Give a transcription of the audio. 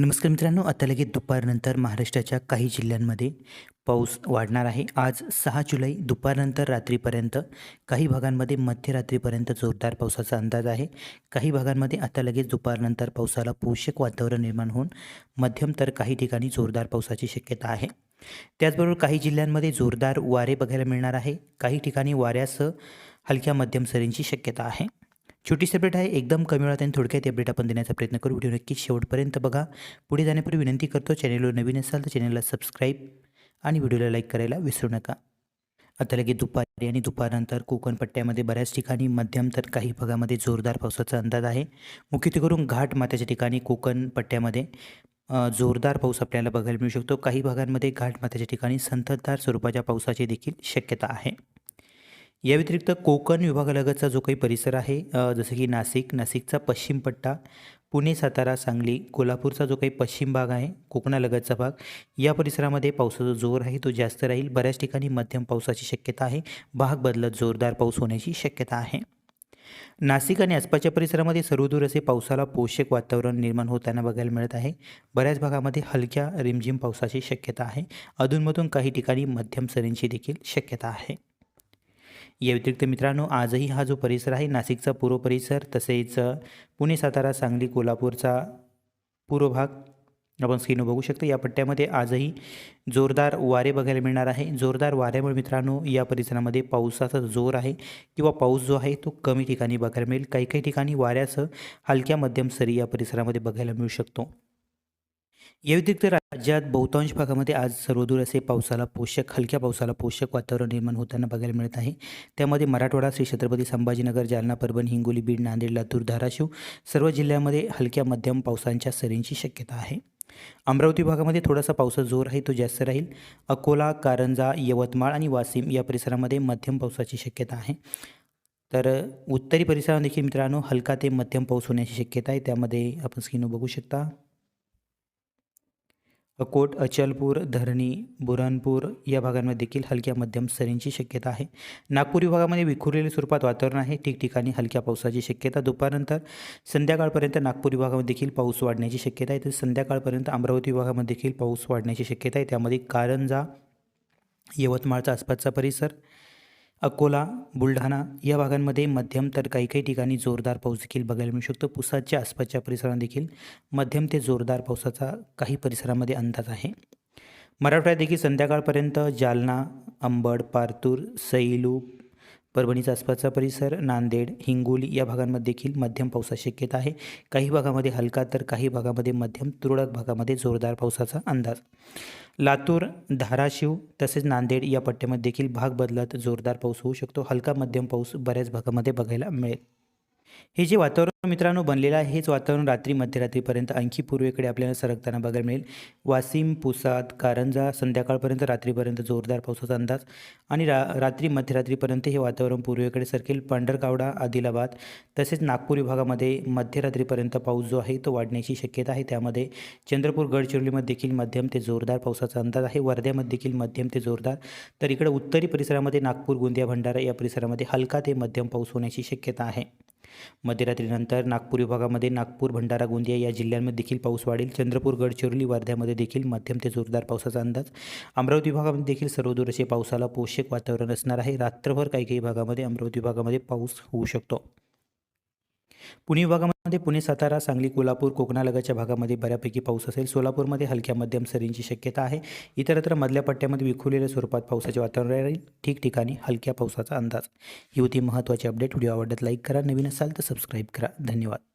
नमस्कार मित्रांनो आता लगेच दुपारनंतर महाराष्ट्राच्या काही जिल्ह्यांमध्ये पाऊस वाढणार आहे. आज सहा जुलै दुपारनंतर रात्रीपर्यंत काही भागांमध्ये मध्यरात्रीपर्यंत जोरदार पावसाचा अंदाज आहे. काही भागांमध्ये आता लगेच दुपारनंतर पावसाला पोषक वातावरण निर्माण होऊन मध्यम तर काही ठिकाणी जोरदार पावसाची शक्यता आहे. त्याचबरोबर काही जिल्ह्यांमध्ये जोरदार वारे बघायला मिळणार आहे. काही ठिकाणी वाऱ्यासह हलक्या मध्यम सरींची शक्यता आहे. छोटीशी अपडेट आहे. एकदम कमी वेळात आणि थोडक्यात अपडेट आपण देण्याचा प्रयत्न करू. व्हिडिओ नक्की शेवटपर्यंत बघा. पुढे जाण्यापूर्वी विनंती करतो चॅनेलवर नवीन असाल तर चॅनलला सबस्क्राईब आणि व्हिडिओला लाईक करायला विसरू नका. आता लगेच दुपारी आणि दुपारनंतर कोकण पट्ट्यामध्ये बऱ्याच ठिकाणी मध्यम तर काही भागामध्ये जोरदार पावसाचा अंदाज आहे. मुख्यत्वे करून घाट माथ्याच्या ठिकाणी कोकण पट्ट्यामध्ये जोरदार पाऊस आपल्याला बघायला मिळू शकतो. काही भागांमध्ये घाट माथ्याच्या ठिकाणी संततधार स्वरूपाच्या पावसाची देखील शक्यता आहे. या व्यतिरिक्त कोकण विभागालगतचा जो काही परिसर आहे जसं की नाशिक नाशिकचा पश्चिम पट्टा पुणे सातारा सांगली कोल्हापूरचा जो काही पश्चिम भाग आहे कोकणालगतचा भाग या परिसरामध्ये पावसाचा जोर आहे तो जास्त राहील. बऱ्याच ठिकाणी मध्यम पावसाची शक्यता आहे. भाग बदलत जोरदार पाऊस होण्याची शक्यता आहे. नाशिक आणि आसपासच्या परिसरामध्ये सर्वदूर असे पावसाला पोषक वातावरण निर्माण होताना बघायला मिळत आहे. बऱ्याच भागामध्ये हलक्या रिमझिम पावसाची शक्यता आहे. अधूनमधून काही ठिकाणी मध्यम सरींची देखील शक्यता आहे. या व्यतिरिक्त मित्रांनो आजही हा जो परिसर आहे नाशिकचा पूर्व परिसर तसेच पुणे सातारा सांगली कोल्हापूरचा पूर्व भाग आपण स्क्रीनवर बघू शकतो. या पट्ट्यामध्ये आजही जोरदार वारे बघायला मिळणार आहे. जोरदार वाऱ्यामुळे मित्रांनो या परिसरामध्ये पावसाचा जोर आहे किंवा पाऊस जो आहे तो कमी ठिकाणी बघायला मिळेल. काही काही ठिकाणी वाऱ्यासह हलक्या मध्यम सरी या परिसरामध्ये बघायला मिळू शकतो. या व्यतिरिक्त राज्यात बहुतांश भागामध्ये आज सर्वदूर असे पावसाला पोषक हलक्या पावसाला पोषक वातावरण निर्माण होताना बघायला मिळत आहे. त्यामध्ये मराठवाडा श्री छत्रपती संभाजीनगर जालना परभणी हिंगोली बीड नांदेड लातूर धाराशिव सर्व जिल्ह्यामध्ये हलक्या मध्यम पावसांच्या सरींची शक्यता आहे. अमरावती भागामध्ये थोडासा पावसाचा जोर आहे तो जास्त राहील. अकोला कारंजा यवतमाळ आणि वाशिम या परिसरामध्ये मध्यम पावसाची शक्यता आहे. तर उत्तरी परिसरात देखील मित्रांनो हलका ते मध्यम पाऊस होण्याची शक्यता आहे. त्यामध्ये आपण स्क्रीनवर बघू शकता. अकोट अचलपूर धरणी बुरणपूर या भागांमध्ये देखील हलक्या मध्यम सरींची शक्यता आहे. नागपूर विभागामध्ये विखुरलेल्या स्वरूपात वातावरण आहे. ठिकठिकाणी हलक्या पावसाची शक्यता. दुपारनंतर संध्याकाळपर्यंत नागपूर विभागामध्ये देखील पाऊस वाढण्याची शक्यता आहे. तर संध्याकाळपर्यंत अमरावती विभागामध्ये देखील पाऊस वाढण्याची शक्यता आहे. त्यामध्ये कारंजा यवतमाळचा आसपासचा परिसर अकोला बुलढाणा या भागांमध्ये मध्यम तर काही काही ठिकाणी जोरदार पाऊस देखील बघायला मिळू शकतो. पुसाच्या आसपासच्या परिसरात देखील मध्यम ते जोरदार पावसाचा काही परिसरामध्ये अंदाज आहे. मराठवाड्यात देखील संध्याकाळपर्यंत जालना अंबड पारतूर सैलू परभणीचा आसपासचा परिसर नांदेड हिंगोली या भागांमध्ये देखील मध्यम पावसाची शक्यता आहे. काही भागामध्ये हलका तर काही भागामध्ये मध्यम तुरळक भागामध्ये जोरदार पावसाचा अंदाज. लातूर धाराशिव तसेच नांदेड या पट्ट्यामध्ये देखील भाग बदलत जोरदार पाऊस होऊ शकतो. हलका मध्यम पाऊस बऱ्याच भागामध्ये बघायला मिळेल. हे जे वातावरण मित्रांनो बनलेलं आहे हेच वातावरण रात्री मध्यरात्रीपर्यंत आणखी पूर्वेकडे आपल्याला सरकताना बघायला मिळेल. वाशिम पुसाद कारंजा संध्याकाळपर्यंत रात्रीपर्यंत जोरदार पावसाचा अंदाज आणि रा रात्री मध्यरात्रीपर्यंत हे वातावरण पूर्वेकडे सरकेल. पांढरकावडा आदिलाबाद तसेच नागपूर विभागामध्ये मध्यरात्रीपर्यंत पाऊस जो आहे तो वाढण्याची शक्यता आहे. त्यामध्ये चंद्रपूर गडचिरोलीमध्ये देखील मध्यम ते जोरदार पावसाचा अंदाज आहे. वर्ध्यामध्ये देखील मध्यम ते जोरदार. तर इकडे उत्तरी परिसरामध्ये नागपूर गोंदिया भंडारा या परिसरामध्ये हलका ते मध्यम पाऊस होण्याची शक्यता आहे. मध्यरात्रीनंतर नागपूर विभागामध्ये नागपूर भंडारा गोंदिया या जिल्ह्यांमध्ये देखील पाऊस वाढेल. चंद्रपूर गडचिरोली वर्ध्यामध्ये देखील मध्यम ते जोरदार पावसाचा अंदाज. अमरावती विभागामध्ये देखील सर्वदूर असे पावसाला पोषक वातावरण असणार आहे. रात्रभर काही काही भागामध्ये अमरावती विभागामध्ये पाऊस होऊ शकतो. पुणे विभागामध्ये पुणे सातारा सांगली कोल्हापूर कोकणालगतच्या भागामध्ये बऱ्यापैकी पाऊस असेल. सोलापूरमध्ये हलक्या मध्यम सरींची शक्यता आहे. इतरत्र मधल्या पट्ट्यामध्ये विखुरलेल्या स्वरूपात पावसाचे वातावरण राहील. ठिकठिकाणी हलक्या पावसाचा अंदाज. ही होती महत्त्वाची अपडेट. व्हिडिओ आवडत लाईक करा. नवीन असाल तर सबस्क्राईब करा. धन्यवाद.